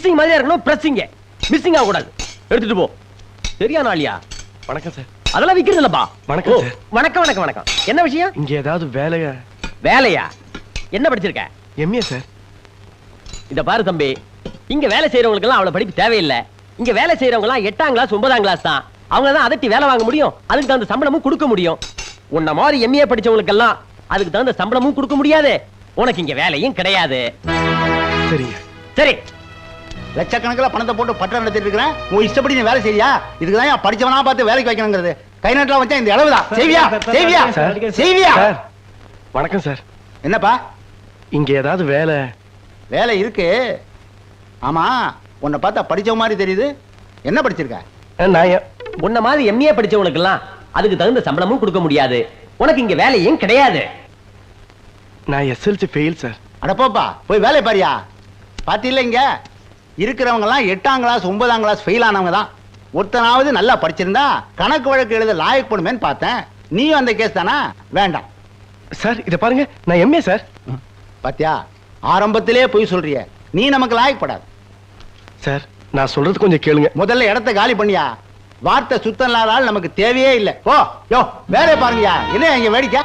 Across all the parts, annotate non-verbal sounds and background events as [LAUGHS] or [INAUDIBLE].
Missing மாதிரியா இருக்கணும் பிரஸ்ஸிங்க missing ஆக கூடாது எடுத்துட்டு போ. சரியான ஆளியா வணக்கம் சார் அதெல்லாம் விக்கிறது இல்லப்பா. வணக்கம் சார். வணக்கம் வணக்கம் வணக்கம். என்ன விஷயம்? இங்க ஏதாவது வேலையா? வேலையா? என்ன படிச்சிருக்க? எம்ஏ சார் இத பாரு தம்பி. இங்க வேலை செய்யறவங்களுக்கு எல்லாம் அவ்வளவு படிப்பு தேவையில்லை. இங்க வேலை செய்யறவங்க எல்லாம் எட்டாம் கிளாஸ் ஒன்பதாம் கிளாஸ் தான். அவங்க தான் அதட்டி வேலை வாங்க முடியும். அதுக்கு தகுந்த சம்பளமும் கொடுக்க முடியும். உன்ன மாதிரி எம்ஏ படிச்சவங்களுக்கு எல்லாம் அதுக்கு தகுந்த சம்பளமும் கொடுக்க முடியாது. உனக்கு இங்க வேலையும் கிடையாது. சரிங்க. சரி லட்சக்கணக்கில் பணத்தை போட்டு பட்டம் நடத்திட்டு இருக்கிறேன். உன் இஷ்டப்படி நீ வேலை செய்யா இதுக்கு தான் என் படிச்சவனா பார்த்து வேலைக்கு வைக்கணுங்கிறது. கை நாட்டில் வச்சா இந்த அளவுதான் செய்வியா? செய்வியா? செய்வியா? வணக்கம் சார். என்னப்பா? இங்க ஏதாவது வேலை? வேலை இருக்கு. ஆமா உன்னை பார்த்தா படிச்ச மாதிரி தெரியுது. என்ன படிச்சிருக்க? நான் உன்ன மாதிரி எம்ஏ படிச்சவங்களுக்கு எல்லாம் அதுக்கு தகுந்த சம்பளமும் கொடுக்க முடியாது. உனக்கு இங்க வேலையும் கிடையாது. நான் எஸ்எல்சி ஃபெயில் சார். அடப்போப்பா போய் வேலை பாரியா? பாத்தீங்களா இங்க? இருக்கிறவங்க எல்லாம் எட்டாம் கிளாஸ் ஒன்பதாம் கிளாஸ் ஃபெயில் ஆனவங்க தான். ஒருத்தனாவது நல்லா படிச்சிருந்தா கணக்கு வழக்கு எழுத லாயக்கப்படுமேன்னு பார்த்தேன். நீயும் அந்த கேஸ் தானா? வேண்டாம். சார் இத பாருங்க. நான் எம்ஏ சார். பாத்தியா? ஆரம்பத்திலே போய் சொல்றிய. நீ நமக்கு லாயக்கப்படாது சார் நான் சொல்றது கொஞ்சம் கேளுங்க. முதல்ல இடத்த காலி பண்ணியா? வார்த்தை சுத்தம் இல்லாத ஆள் நமக்கு தேவையே இல்லை. ஓ யோ வேலையை பாருங்கயா என்ன இங்க வேடிக்கை?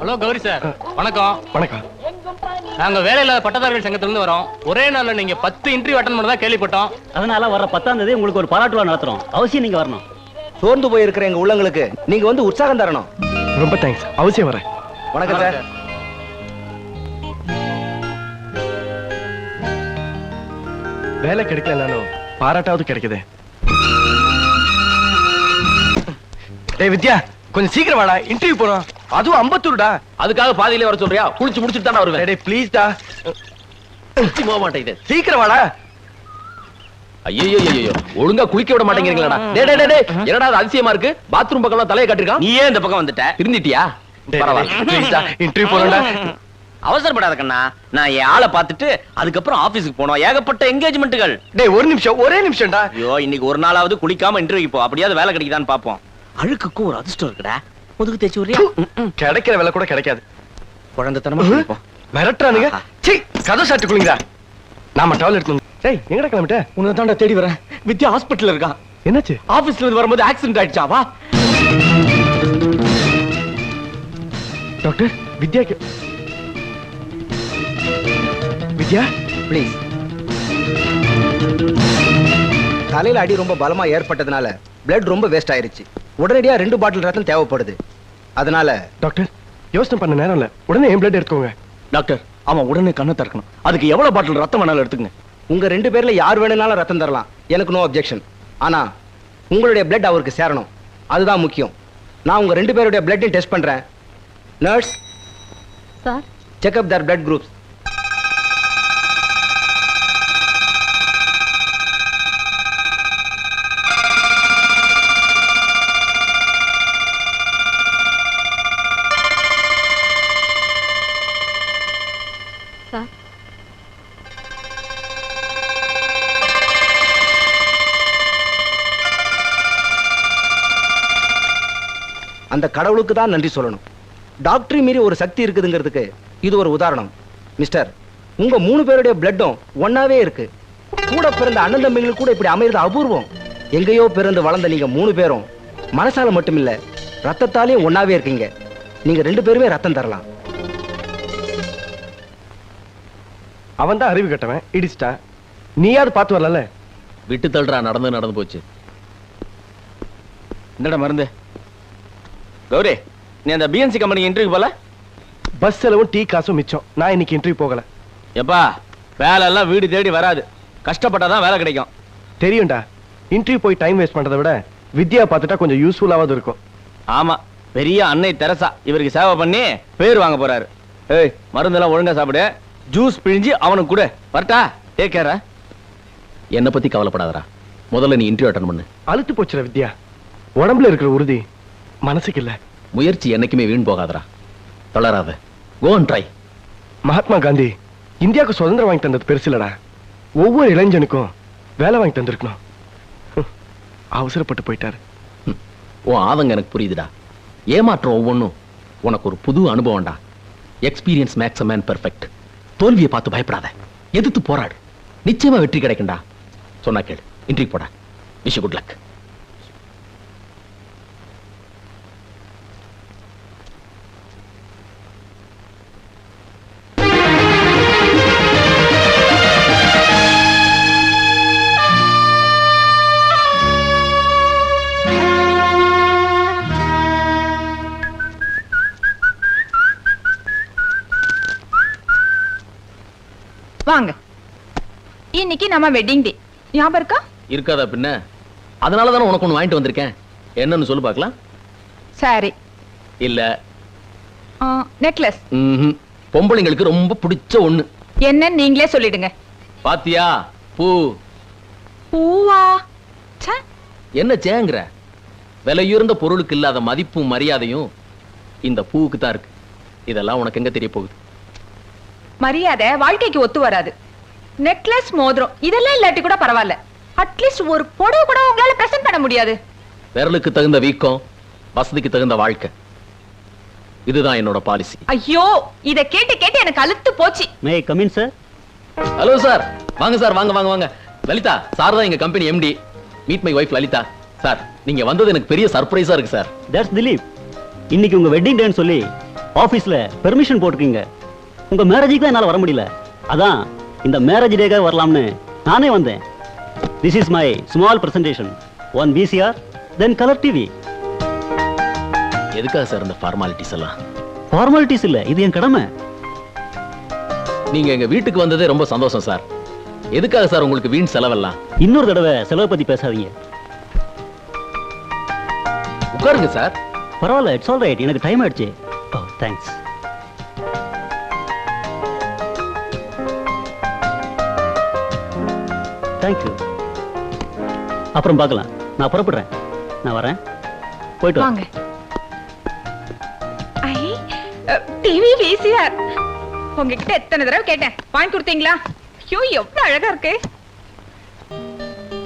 ஹலோ கௌரி சார் வணக்கம். வணக்கம். நாங்க வேலையில்லாத பட்டதாரிகள் சங்கத்துல இருந்து வரோம். ஒரே நாள்ல நீங்க பத்து இன்டர்வியூ அட்டன் பண்ணதா கேள்விப்பட்டோம். அதனால வர பத்தாம் தேதி உங்களுக்கு ஒரு பாராட்டு விழா நடத்துறோம். அவசியம் நீங்க வரணும். சோர்ந்து போயிருக்கிற எங்க உள்ளங்களுக்கு நீங்க வந்து உற்சாகம் தரணும். ரொம்ப தேங்க்ஸ் அவசியம் வரேன். வணக்கம் சார் வேலை கிடைக்கலனாலும் பாராட்டாவது கிடைக்குது. டேய் வித்யா கொஞ்சம் சீக்கிரம் வாடா. இன்டர்வியூ போறோம். அதுவும் அம்பத்தூர்டா. அதுக்காக பாதியிலே வர சொல்றியா? குளிச்சு முடிச்சுட்டு தானே வருவேன். டேய் ப்ளீஸ் டா குளிச்சு போக மாட்டேங்குது சீக்கிரம் வாடா. ஐயோ ஐயோ ஒழுங்கா குளிக்க விட மாட்டேங்கிறீங்களாடா. டேய் டேய், டேய் டேய் என்னடா அது அதிசயமா இருக்கு? பாத்ரூம் பக்கம் தலைய காட்டிருக்கான் நீ ஏன் இந்த பக்கம் வந்துட்ட. திருந்திட்டியா? பரவாயில்ல. டா இன்டர்வியூ போறோம்டா அவசரப்படாத கண்ணா. நான் என் ஆளை பார்த்துட்டு அதுக்கப்புறம் ஆபீஸுக்கு போனோம் ஏகப்பட்ட என்கேஜ்மெண்ட்டுகள் டேய் ஒரு நிமிஷம் ஒரே நிமிஷம்டா. ஐயோ இன்னைக்கு ஒரு நாளாவது குளிக்காம இன்டர்வியூ போ. அப்படியாவது வேலை கிடைக்குதான்னு பாப்போம் அழுக்குக்கும் ஒரு அதிர்ஷ்டம் இருக்குடா. முதுகு தேய்ச்சி விடுறியா கிடைக்கிற வேலை கூட கிடைக்காது. குழந்தைத்தனமா மிரட்டுறானுங்க. சீ கதை சாட்டு குளிங்கடா நாம டவல் எடுத்து டேய் எங்கடா கிளம்பிட்ட? உன்னை தாண்டா தேடி வரேன். வித்யா ஹாஸ்பிட்டல்ல இருக்கான். என்னாச்சு? ஆபீஸ்ல இருந்து வரும்போது ஆக்சிடென்ட் ஆயிடுச்சா? வா. டாக்டர் வித்யா கே- வித்யா? ப்ளீஸ் தலையில அடி ரொம்ப பலமா ஏற்பட்டதுனால பிளட் ரொம்ப வேஸ்ட் ஆயிருச்சு. உடனடியா ரெண்டு பாட்டில் ரத்தம் தேவைப்படுது. அதனால டாக்டர் யோசனை பண்ண நேரம் இல்ல. உடனே என் பிளட் எடுத்துக்கோங்க. டாக்டர் அவன் உடனே கண்ணை திறக்கணும். அதுக்கு எவ்வளவு பாட்டில் ரத்தம் வேணாலும் எடுத்துங்க உங்க ரெண்டு பேர்ல யார் வேணும்னாலும் ரத்தம் தரலாம். எனக்கு நோ அப்ஜெக்ஷன் ஆனா உங்களுடைய பிளட் அவருக்கு சேரணும். அதுதான் முக்கியம். நான் உங்க ரெண்டு பேருடைய பிளட்டையும் டெஸ்ட் பண்றேன். Nurse sir. Checkup their blood groups sir. அந்த கடவுளுக்கு தான் நன்றி சொல்லணும். டாக்டரி மீறி ஒரு சக்தி இருக்குதுங்கிறதுக்கு இது ஒரு உதாரணம். மிஸ்டர் உங்க மூணு பேருடைய பிளட்டும் ஒன்னாவே இருக்கு. கூட பிறந்த அண்ணன் தம்பிகள் கூட இப்படி அமைறது அபூர்வம். எங்கேயோ பிறந்து வளர்ந்த நீங்க மூணு பேரும் மனசால மட்டும் இல்ல ரத்தத்தாலேயும் ஒன்னாவே இருக்கீங்க. நீங்க ரெண்டு பேருமே ரத்தம் தரலாம். அவன் தான் அறிவு கட்டவன் இடிச்சிட்டான் நீயாவது பார்த்து வரல விட்டு தள்ளுறா நடந்து நடந்து போச்சு. என்னடா மருந்து. கௌரி நீ அந்த பிஎன்சி கம்பெனி இன்டர்வியூ போல? பஸ் செலவும் டீ காசும் மிச்சம். நான் இன்னைக்கு இன்டர்வியூ போகல. எப்பா வேலை எல்லாம் வீடு தேடி வராது. கஷ்டப்பட்டாதான் வேலை கிடைக்கும். தெரியும்டா. இன்டர்வியூ போய் டைம் வேஸ்ட் பண்றதை விட வித்யா பார்த்துட்டா கொஞ்சம் யூஸ்ஃபுல்லாவது இருக்கும். ஆமா பெரிய அன்னை தெரசா. இவருக்கு சேவை பண்ணி பேர் வாங்க போறாரு. ஏய் மருந்தெல்லாம் ஒழுங்கா சாப்பிடு. ஜூஸ் பிழிஞ்சு அவனுக்கு கொடு. வரட்டா டேக் கேரா என்னை பத்தி கவலைப்படாதடா. முதல்ல நீ இன்டர்வியூ அட்டன் பண்ணு. அழுத்து போச்சுடா வித்யா. உடம்புல இருக்கிற உறுதி மனசுக்கு இல்ல முயற்சி என்னைக்குமே வீண் போகாதடா. தளராத. Go and try Mahatma Gandhi இந்தியாவுக்கு சுதந்திரம் வாங்கி தந்தது பெருசு இல்லடா. ஒவ்வொரு இளைஞனுக்கும் வேலை வாங்கி தந்திருக்கணும். அவசரப்பட்டு போயிட்டாரு. உன் ஆதங்க எனக்கு புரியுதுடா. ஏமாற்றம் ஒவ்வொன்றும். உனக்கு ஒரு புது அனுபவம்டா. எக்ஸ்பீரியன்ஸ் மேக்ஸ் மேன் பெர்ஃபெக்ட் தோல்வியை பார்த்து பயப்படாத. எதிர்த்து போராடு. நிச்சயமா வெற்றி கிடைக்கும்டா. சொன்னா கேள். இன்றைக்கு போடா. விஷ் குட் லக் நம்ம வெட்டிங் டே ஞாபகம் இருக்கா? இருக்காதா பின்ன? அதனால தானே உனக்கு ஒன்று வாங்கிட்டு வந்திருக்கேன். என்னன்னு சொல்லு பார்க்கலாம். சாரி. இல்ல. நெக்லஸ் ம்ஹும். பொம்பளைங்களுக்கு ரொம்ப பிடிச்ச ஒண்ணு. என்னன்னு நீங்களே சொல்லிடுங்க. பாத்தியா? பூ. பூவா? ச்சே, என்ன சேங்குற விலையுயர்ந்த பொருளுக்கு இல்லாத மதிப்பும் மரியாதையும் இந்த பூவுக்கு தான் இருக்கு. இதெல்லாம் உனக்கு எங்க தெரிய போகுது? மரியாதை வாழ்க்கைக்கு ஒத்து வராது. நெக்லஸ் மோதிரம் இதெல்லாம் இல்லாட்டி கூட பரவாயில்ல. அட்லீஸ்ட் ஒரு புடவை கூட உங்களால பிரசன்ட் பண்ண முடியாது. விரலுக்கு தகுந்த வீக்கம் வசதிக்கு தகுந்த வாழ்க்கை. இதுதான் என்னோட பாலிசி ஐயோ இத கேட்டு கேட்டு எனக்கு அழுத்து போச்சு. May come in sir hello sir வாங்க சார் வாங்க வாங்க வாங்க. லலிதா சார் தான் எங்க company MD meet my wife Lalitha. Sir நீங்க வந்தது எனக்கு பெரிய சர்ப்ரைஸா இருக்கு சார் தட்ஸ் திலீப் இன்னைக்கு உங்க வெட்டிங் டேன்னு சொல்லி ஆபீஸ்ல பெர்மிஷன் போட்டிருக்கீங்க. உங்க மேரேஜுக்கு தான் என்னால வர முடியல. அதான் இந்த மேரேஜ் டேக்காக வரலாம்னு நானே வந்தேன். This is my small presentation one VCR then colour TV எதுக்காக சார் இந்த ஃபார்மாலிட்டிஸ் எல்லாம்? ஃபார்மாலிட்டிஸ் இல்ல இது என் கடமை. நீங்க எங்க வீட்டுக்கு வந்ததே ரொம்ப சந்தோஷம் சார். எதுக்காக சார் உங்களுக்கு வீண் செலவெல்லாம்? இன்னொரு தடவை செலவை பத்தி பேசாதீங்க. உட்காருங்க சார். பரவாயில்ல இட்ஸ் ஆல் ரைட் எனக்கு டைம் ஆயிடுச்சு. ஓ தேங்க்ஸ் தேங்க்யூ அப்புறம் பார்க்கலாம். நான் புறப்படுறேன். நான் வரேன். போயிட்டு வாங்க. ஐ டிவி விசிஆர் உங்ககிட்ட எத்தனை தடவை கேட்டேன். வாங்கி கொடுத்தீங்களா? ஐயோ எவ்வளவு அழகா இருக்கு.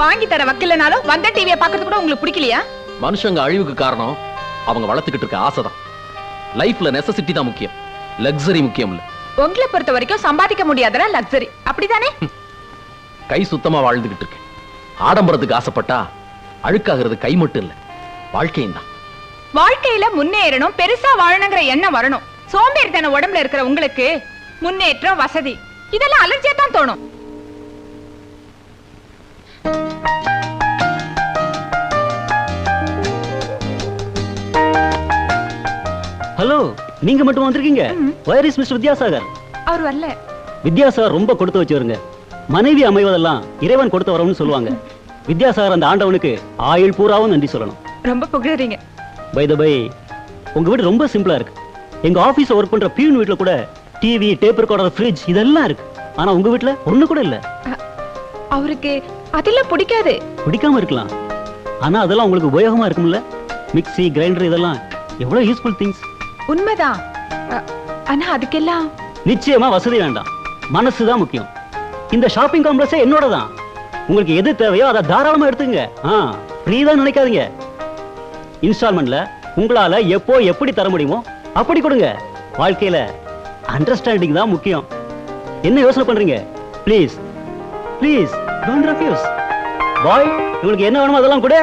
வாங்கி தர வக்கில்லனாலும் வந்த டிவியை பார்க்கறது கூட உங்களுக்கு பிடிக்கலையா? மனுஷங்க அழிவுக்கு காரணம் அவங்க வளர்த்துக்கிட்டு இருக்க ஆசைதான் லைஃப்ல நெசசிட்டி தான் முக்கியம். லக்ஸரி முக்கியம் இல்ல. உங்களை பொறுத்த வரைக்கும் சம்பாதிக்க முடியாதனா லக்ஸரி அப்படிதானே கை சுத்தமா வாழ்ந்துகிட்டு இருக்கேன். ஆடம்பரத்துக்கு ஆசைப்பட்டா அழுக்காகிறது கை மட்டும் இல்ல வாழ்க்கையும் தான். வாழ்க்கையில முன்னேறணும் பெருசா வாழணுங்கிற எண்ணம் வரணும். சோம்பேறித்தன உடம்புல இருக்கிற உங்களுக்கு முன்னேற்றம் வசதி இதெல்லாம் அலர்ஜியா தான் தோணும். ஹலோ நீங்க மட்டும் வந்திருக்கீங்க? Where is mister Vidyasagar? அவர் வரல. வித்யாசாகர் ரொம்ப கொடுத்து வச்சவருங்க. மனைவி அமைவதெல்லாம் இறைவன் கொடுத்த வரவுன்னு சொல்லுவாங்க. வித்யாசாகர் அந்த ஆண்டவனுக்கு ஆயுள் பூராவும் நன்றி சொல்லணும். ரொம்ப புகழறீங்க. பை த பை உங்க வீடு ரொம்ப சிம்பிளா இருக்கு. எங்க ஆபீஸ்ல ஒர்க் பண்ற பியூன் வீட்ல கூட டிவி டேப் ரெக்கார்டர் ஃப்ரிட்ஜ் இதெல்லாம் இருக்கு. ஆனா உங்க வீட்ல ஒண்ணு கூட இல்ல. அவருக்கு அதெல்லாம் பிடிக்காது. பிடிக்காம இருக்கலாம். ஆனா அதெல்லாம் உங்களுக்கு உபயோகமா இருக்கும்ல? மிக்ஸி கிரைண்டர் இதெல்லாம் எவ்வளவு யூஸ்ஃபுல் திங்ஸ் உண்மைதான். ஆனா அதுக்கெல்லாம் நிச்சயமா வசதி வேண்டாம். மனசு தான் முக்கியம். இந்த ஷாப்பிங் காம்ப்ளெக்ஸே என்னோட தான் உங்களுக்கு எது தேவையோ அதை தாராளமா எடுத்துங்க. ஆ ஃப்ரீ தான் நினைக்காதீங்க. இன்ஸ்டால்மெண்ட்ல உங்களால எப்போ எப்படி தர முடியுமோ அப்படி கொடுங்க. வாழ்க்கையில அண்டர்ஸ்டாண்டிங் தான் முக்கியம். என்ன யோசனை பண்றீங்க? Please please don't refuse boy உங்களுக்கு என்ன வேணுமோ அதெல்லாம் கூட.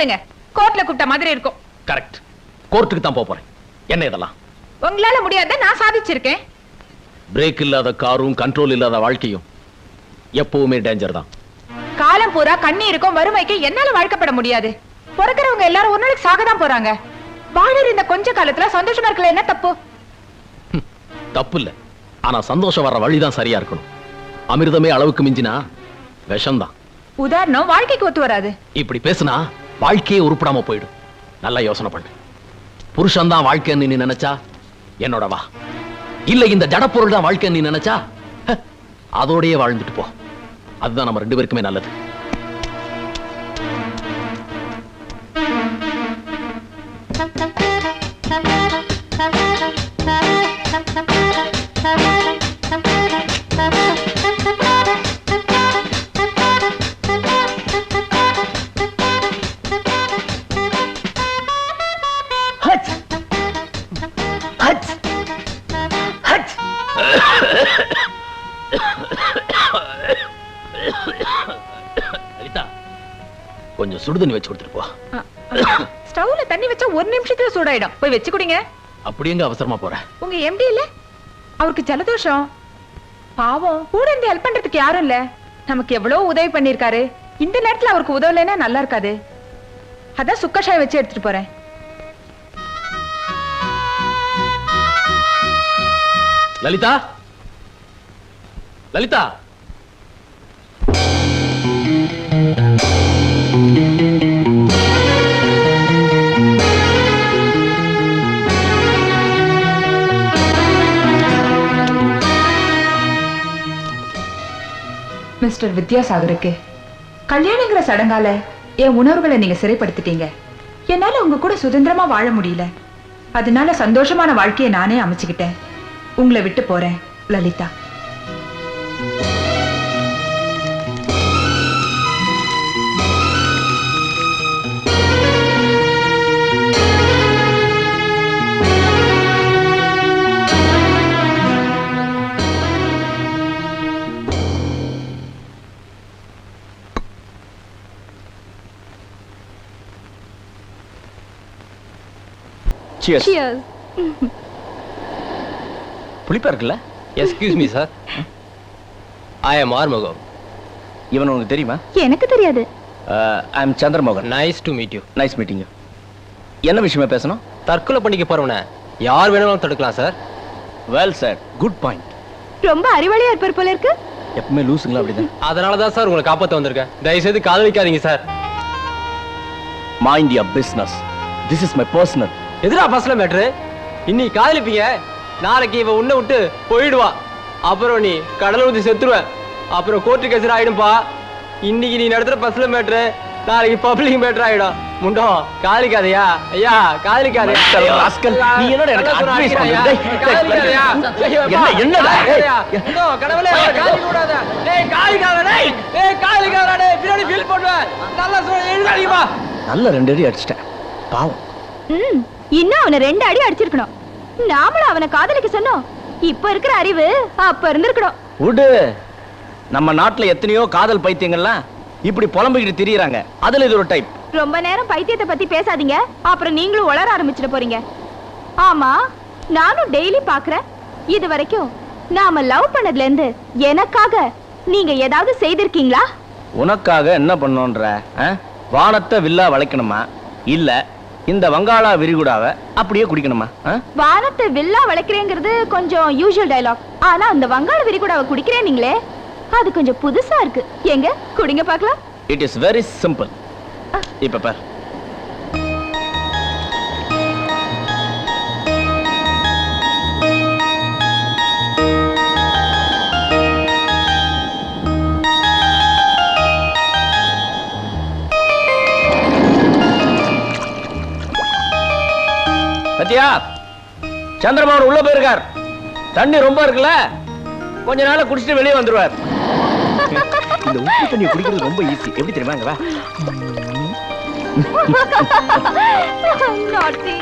கூப்பிடுங்க. கோர்ட்ல கூப்பிட்ட மாதிரி இருக்கும். கரெக்ட் கோர்ட்டுக்கு தான் போறேன். என்ன இதெல்லாம்? உங்களால முடியாத நான் சாதிச்சிருக்கேன். பிரேக் இல்லாத காரும் கண்ட்ரோல் இல்லாத வாழ்க்கையும் எப்பவுமே டேஞ்சர் தான். காலம் பூரா கண்ணீருக்கும் வறுமைக்கு என்னால வாழ்க்கப்பட முடியாது. பிறக்கிறவங்க எல்லாரும் ஒரு நாளைக்கு சாக தான் போறாங்க. வாழற இந்த கொஞ்ச காலத்துல சந்தோஷமா இருக்கல என்ன தப்பு? தப்பு இல்ல. ஆனா சந்தோஷம் வர்ற வழிதான் சரியா இருக்கணும். அமிர்தமே அளவுக்கு மிஞ்சினா விஷம்தான். உதாரணம் வாழ்க்கைக்கு ஒத்து வராது. இப்படி பேசுனா வாழ்க்கையே உருப்படாம போயிடும். நல்லா யோசனை பண்ணு. புருஷன் தான் வாழ்க்கைன்னு நீ நினைச்சா என்னோட வா. இல்ல இந்த ஜடப்பொருள் தான் வாழ்க்கைன்னு நீ நினைச்சா ஹ, அதோடயே வாழ்ந்துட்டு போ. அதுதான் நம்ம ரெண்டு பேருக்குமே நல்லது. போ. ஸ்டவ்ல தண்ணி வச்சா ஒரு நிமிஷத்துல சூடாயிடும். போய் வச்சு குடிங்க. அப்படி எங்க அவசரமா போற? உங்க எம்டி இல்ல அவருக்கு ஜலதோஷம். பாவம் கூட இருந்து ஹெல்ப் பண்றதுக்கு யாரும் இல்ல. நமக்கு எவ்வளவு உதவி பண்ணிருக்காரு. இந்த நேரத்துல அவருக்கு உதவலைன்னா நல்லா இருக்காது. அதான் சுக்கஷாய் வச்சு எடுத்துட்டு போறேன். லலிதா? லலிதா? மிஸ்டர் வித்யாசாகருக்கு கல்யாணங்கிற சடங்கால என் உணர்வுகளை நீங்க சிறைப்படுத்திட்டீங்க. என்னால உங்க கூட சுதந்திரமா வாழ முடியல. அதனால சந்தோஷமான வாழ்க்கையை நானே அமைச்சுக்கிட்டேன். உங்களை விட்டு போறேன் லலிதா. Cheers. Cheers. புளிப்பா இருக்குல்ல excuse me sir I am Arumugam இவன் உனக்கு தெரியுமா? எனக்கு தெரியாது. I am Chandramohan nice to meet you nice meeting என்ன விஷயமா பேசணும்? தற்கொலை பண்ணிக்க போறவன. யார் வேணாலும் தடுக்கலாம் sir well sir good point ரொம்ப அறிவாளியா இருப்பார் போல இருக்கு. எப்பவுமே லூசுங்களா அப்படிதான். அதனால தான் சார் உங்களை காப்பாத்த வந்திருக்கேன். தயவு செய்து காதலிக்காதீங்க sir mind your business this is my personal எதிரா பஸ்ல மேட்ரு? இன்னைக்கு காதலிப்பீங்க? நாளைக்கு இவ உன்னை விட்டு போயிடுவா. அப்புறம் நீ கடலை ஊத்தி செத்துருவ. அப்புறம் கோர்ட்டு கேசர் ஆயிடும்பா. இன்னைக்கு நீ நடத்துற பஸ்ல மேட்ரு நாளைக்கு பப்ளிக் மேட்ரு ஆயிடும். முண்டம் காதலிக்காதயா? ஐயா காதலிக்காதயா. நீ என்னடா எனக்கு என்ன, கடவுளே காதலிக்க கூடாது. டேய், காதலிக்காத, டேய். டேய், பின்னாடி feel பண்ணுவேன். நல்லா சொல்ல, எழுதாதீங்கப்பா. நல்ல ரெண்டு அடி அடிச்சிட்டேன். பாவம். ம். இன்னும் அவனை ரெண்டு அடி அடிச்சிருக்கணும். நாமளும் அவனை காதலிக்க சொன்னோம். இப்ப இருக்கிற அறிவு அப்ப இருந்திருக்கணும். விடு நம்ம நாட்டுல எத்தனையோ காதல் பைத்தியங்கள்லாம் இப்படி புலம்பிக்கிட்டு திரியறாங்க. அதுல இது ஒரு டைப் ரொம்ப நேரம் பைத்தியத்தை பத்தி பேசாதீங்க. அப்புறம் நீங்களும் உளர ஆரம்பிச்சிட போறீங்க. ஆமா நானும் டெய்லி பாக்குறேன். இது வரைக்கும் நாம லவ் பண்ணதுல இருந்து எனக்காக நீங்க ஏதாவது செய்திருக்கீங்களா? உனக்காக என்ன பண்ணோன்ற? வானத்தை வில்லா வளைக்கணுமா? இல்ல இந்த வங்காளா விரிகுடாவை அப்படியே குடிக்கணுமா? வானத்தை வில்லா வளைக்கிறேங்கிறது கொஞ்சம் யூஷுவல் டயலாக் ஆனா அந்த வங்காள விரிகுடாவை குடிக்கிறேன் நீங்களே. அது கொஞ்சம் புதுசா இருக்கு. எங்க? குடிங்க பார்க்கலாம். இட் இஸ் வெரி சிம்பிள் இப்ப பார். சந்திரமோகன் உள்ள போயிருக்கார். தண்ணி ரொம்ப இருக்குல்ல? கொஞ்ச நாள்ல குடிச்சிட்டு வெளியே வந்துருவார். இந்த உப்பு தண்ணியை குடிக்கிறது ரொம்ப ஈஸி எப்படி தெரியுமா இங்க வா. [LAUGHS] Naughty.